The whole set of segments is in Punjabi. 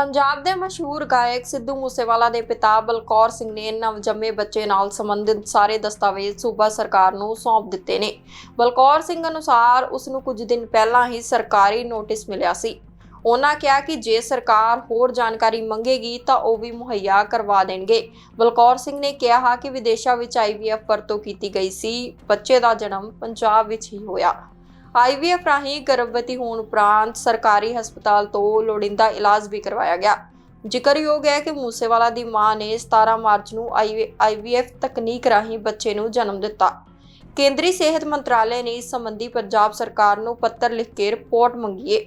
ਪੰਜਾਬ ਦੇ ਮਸ਼ਹੂਰ ਗਾਇਕ ਸਿੱਧੂ ਮੂਸੇਵਾਲਾ ਦੇ ਪਿਤਾ ਬਲਕੌਰ ਸਿੰਘ ਨੇ ਨਵਜੰਮੇ ਬੱਚੇ ਨਾਲ ਸੰਬੰਧਿਤ ਸਾਰੇ ਦਸਤਾਵੇਜ਼ ਸੂਬਾ ਸਰਕਾਰ ਨੂੰ ਸੌਂਪ ਦਿੱਤੇ ਨੇ। ਬਲਕੌਰ ਸਿੰਘ ਅਨੁਸਾਰ ਉਸ ਨੂੰ ਕੁਝ ਦਿਨ ਪਹਿਲਾਂ ਹੀ ਸਰਕਾਰੀ ਨੋਟਿਸ ਮਿਲਿਆ ਸੀ। ਉਹਨਾਂ ਕਿਹਾ ਕਿ ਜੇ ਸਰਕਾਰ ਹੋਰ ਜਾਣਕਾਰੀ ਮੰਗੇਗੀ ਤਾਂ ਉਹ ਵੀ ਮੁਹੱਈਆ ਕਰਵਾ ਦੇਣਗੇ। ਬਲਕੌਰ ਸਿੰਘ ਨੇ ਕਿਹਾ ਕਿ ਵਿਦੇਸ਼ਾਂ ਵਿੱਚ ਆਈਵੀਐਫ ਵਰਤੋਂ ਕੀਤੀ ਗਈ ਸੀ। ਬੱਚੇ ਦਾ ਜਨਮ ਪੰਜਾਬ ਵਿੱਚ ਹੀ ਹੋਇਆ। ਆਈਵੀਐਫ ਰਾਹੀਂ ਗਰਭਵਤੀ ਹੋਣ ਉਪਰੰਤ ਸਰਕਾਰੀ ਹਸਪਤਾਲ ਤੋਂ ਲੋੜੀਂਦਾ ਇਲਾਜ ਵੀ ਕਰਵਾਇਆ ਗਿਆ। ਜ਼ਿਕਰਯੋਗ ਹੈ ਕਿ ਮੂਸੇਵਾਲਾ ਦੀ ਮਾਂ ਨੇ 17 ਮਾਰਚ ਨੂੰ ਆਈਵੀਐਫ ਤਕਨੀਕ ਰਾਹੀਂ ਬੱਚੇ ਨੂੰ ਜਨਮ ਦਿੱਤਾ। ਕੇਂਦਰੀ ਸਿਹਤ ਮੰਤਰਾਲੇ ਨੇ ਇਸ ਸੰਬੰਧੀ ਪੰਜਾਬ ਸਰਕਾਰ ਨੂੰ ਪੱਤਰ ਲਿਖ ਕੇ ਰਿਪੋਰਟ ਮੰਗੀ ਹੈ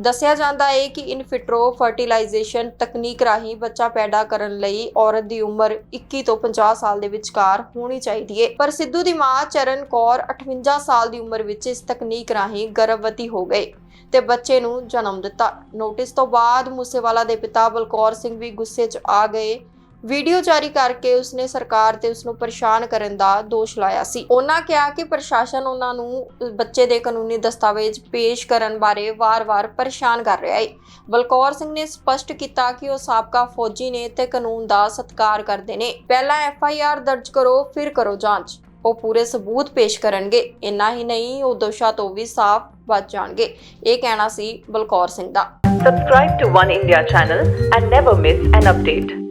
ਦੱਸਿਆ ਜਾਂਦਾ ਹੈ ਕਿ ਇਨ ਫਰਟੀਲਾਈਜੇਸ਼ਨ ਤਕਨੀਕ ਰਾਹੀਂ ਬੱਚਾ ਪੈਦਾ ਕਰਨ ਲਈ ਔਰਤ ਦੀ ਉਮਰ 21 ਤੋਂ 50 ਸਾਲ ਦੇ ਵਿਚਕਾਰ ਹੋਣੀ ਚਾਹੀਦੀ ਹੈ ਪਰ ਸਿੱਧੂ ਦੀ ਮਾਂ ਚਰਨ ਕੌਰ 58 ਸਾਲ ਦੀ ਉਮਰ ਵਿੱਚ ਇਸ ਤਕਨੀਕ ਰਾਹੀਂ ਗਰਭਵਤੀ ਹੋ ਗਏ ਤੇ ਬੱਚੇ ਨੂੰ ਜਨਮ ਦਿੱਤਾ। ਨੋਟਿਸ ਤੋਂ ਬਾਅਦ ਮੂਸੇਵਾਲਾ ਦੇ ਪਿਤਾ ਬਲਕੌਰ ਸਿੰਘ ਵੀ ਗੁੱਸੇ 'ਚ ਆ ਗਏ ਵੀਡੀਓ ਜਾਰੀ ਕਰਕੇ ਉਸਨੇ ਸਰਕਾਰ ਤੇ ਉਸ ਨੂੰ ਪਰੇਸ਼ਾਨ ਕਰਨ ਦਾ ਦੋਸ਼ ਲਾਇਆ ਸੀ। ਉਹਨਾਂ ਕਿਹਾ ਕਿ ਪ੍ਰਸ਼ਾਸਨ ਉਹਨਾਂ ਨੂੰ ਬੱਚੇ ਦੇ ਕਾਨੂੰਨੀ ਦਸਤਾਵੇਜ਼ ਪੇਸ਼ ਕਰਨ ਬਾਰੇ ਵਾਰ-ਵਾਰ ਪਰੇਸ਼ਾਨ ਕਰ ਰਿਹਾ ਹੈ ਬਲਕੌਰ ਸਿੰਘ ਨੇ ਸਪਸ਼ਟ ਕੀਤਾ ਕਿ ਉਹ ਸਾਬਕਾ ਫੌਜੀ ਨੇ ਤੇ ਕਾਨੂੰਨ ਦਾ ਸਤਿਕਾਰ ਕਰਦੇ ਨੇ। ਪਹਿਲਾਂ ਐਫ ਆਈ ਆਰ ਦਰਜ ਕਰੋ, ਫਿਰ ਕਰੋ ਜਾਂਚ। ਉਹ ਪੂਰੇ ਸਬੂਤ ਪੇਸ਼ ਕਰਨਗੇ। ਇੰਨਾ ਹੀ ਨਹੀਂ, ਉਹ ਦੋਸ਼ਾਂ ਤੋਂ ਵੀ ਸਾਫ਼ ਬਚ ਜਾਣਗੇ। ਇਹ ਕਹਿਣਾ ਸੀ ਬਲਕੌਰ ਸਿੰਘ ਦਾ। Subscribe to One India channel and never miss an update.